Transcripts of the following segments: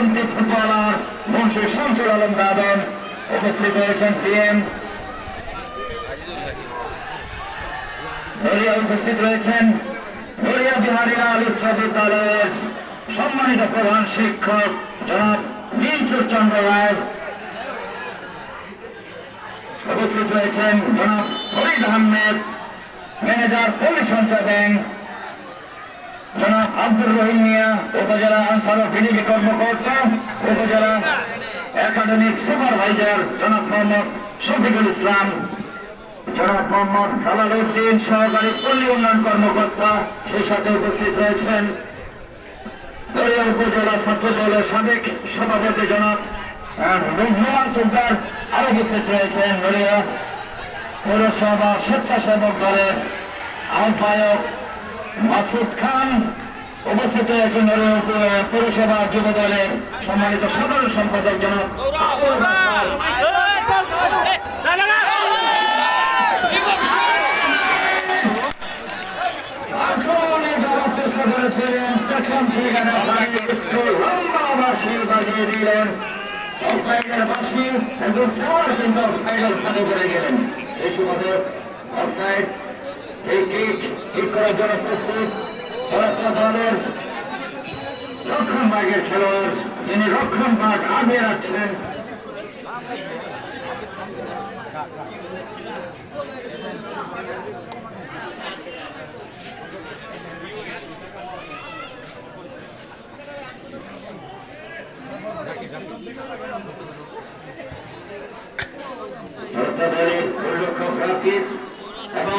কিংবদন্তি ফুটবলার মুন্সি শামসুল আলম দাদন উপস্থিত হয়েছেন পিএম। উপস্থিত রয়েছেন নড়িয়া বিহারীলাল উচ্চ বিদ্যালয়ের সম্মানিত প্রধান শিক্ষক জনাব নীলচুর চন্দ্র রায়। উপস্থিত রয়েছেন জনাব Farid Ahmed, manager police Sanchay bank. জনাব আব্দুর রহিম মিয়া, উপজেলা আনসার বিনিয়োগ কর্মকর্তা, উপজেলা একাডেমিক সুপারভাইজার জনাব মোহাম্মদ শফিকুল ইসলাম, জনাব মোহাম্মদ সালাল উদ্দিন সহকারী পল্লী উন্নয়ন কর্মকর্তা সেই সাথে উপস্থিত রয়েছেন উপজেলা ছাত্র দলের সাবেক সভাপতি জনাব নোমান সুলতান আরও উপস্থিত রয়েছেন দলীয় পৌরসভা স্বেচ্ছাসেবক দলের আহ্বায়ক মাসুদ খান উপস্থিত রয়েছেন পৌরসভা যুব দলের সম্মানিত সাধারণ সম্পাদক দিলেন। অফসাইডের বাঁশি একজন খেলোয়াড় কিন্তু অফসাইডের স্থানে পড়ে গেলেন। এই সুবাদে অফসাইড এই কিক কিক করার জন্য প্রস্তুত চলাচল দলের রক্ষণ ভাগের খেলোয়াড়, যিনি রক্ষণ ভাগ আগে রাখছেন এবং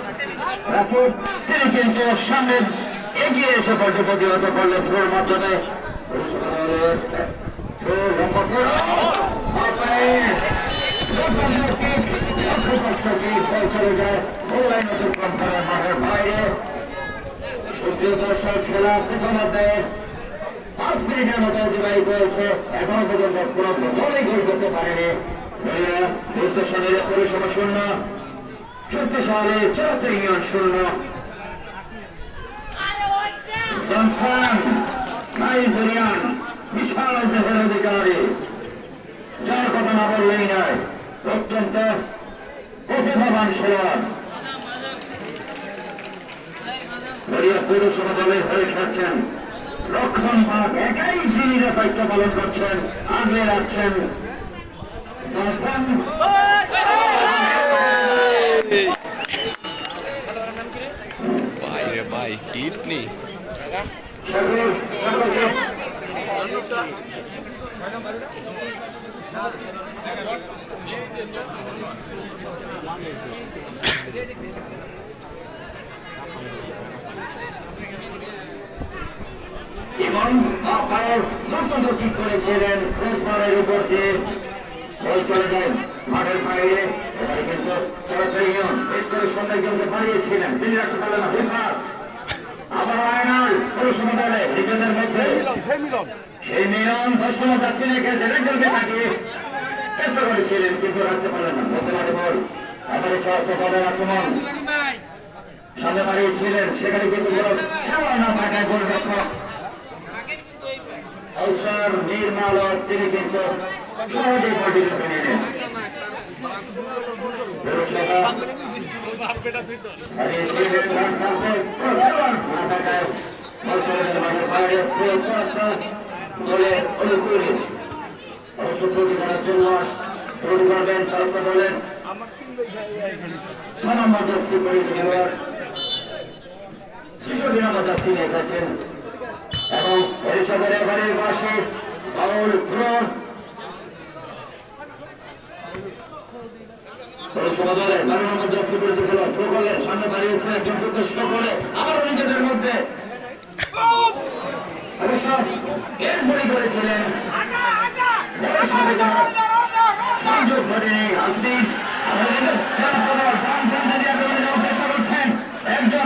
তিনি কিন্তু সামনে এগিয়ে এসে পর্যন্ত প্রতিহত করলেন থ্রোর মাধ্যমে। পৌরসভা পাঁচ মিনিটের মতো অতিবাহিত হয়েছে। এখনও পর্যন্ত কোনো দলই গোল করতে পারেনি। মহিলা দুর্য শূন্য শক্তিশালী চৌদ্দ ইউনিয়ন শূন্য নাইজেরিয়ান, বিশাল দেহের অধিকারী। যার কথা না বললেই নয়, অত্যন্ত প্রতিভাবান খেলোয়াড়। পৌরসভা দলের হয়ে খেলছেন। রক্ষণ ভাগ একাই যিনি দায়িত্ব পালন করছেন, আগলে রাখছেন। সকলকে এবং দুর্দান্ত ঠিক করেছিলেন ফুটবলের উপর দিয়ে। চলে যায় মাঠের বাইরে। কিন্তু চলাচল করে বাড়িয়েছিলেন তিনি রাখতে পারলেন না বিপাস আবার আয়নাল নিজেদের মধ্যে সেই মিলন দর্শন যাচ্ছি রেখে একজন বেটাকে চেষ্টা করেছিলেন কিন্তু রাখতে পারলেন না। মধ্যে বল আবার চর্চা দলের আক্রমণ সামনে বাড়িয়েছিলেন সেখানে কিন্তু কোনো না থাকায় গোলরক্ষক ঔষর নির্মাল তিনি কিন্তু সহজেই বলটি নিলেন পৌরসভা হারিয়েছিলেন রান কালকে প্রধান না থাকায় ঔষধের মাঠের বাইরে ফুল চর্চা দলের অনুকূলে অবশ্য ত্রুটি করার জন্য ত্রুটি করবেন চর্চা দলের এবং পরিষদের এবারের পাশে বাউল থ্রো জার্সি পরিহিত খেলোয়াড় থ্রো করলেন সামনে দাঁড়িয়েছেন একজন প্রতিষ্ঠ করে আবারও নিজেদের একজন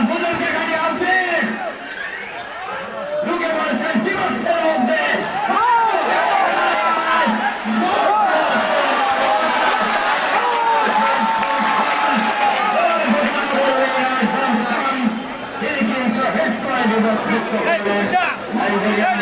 তিনি কিন্তু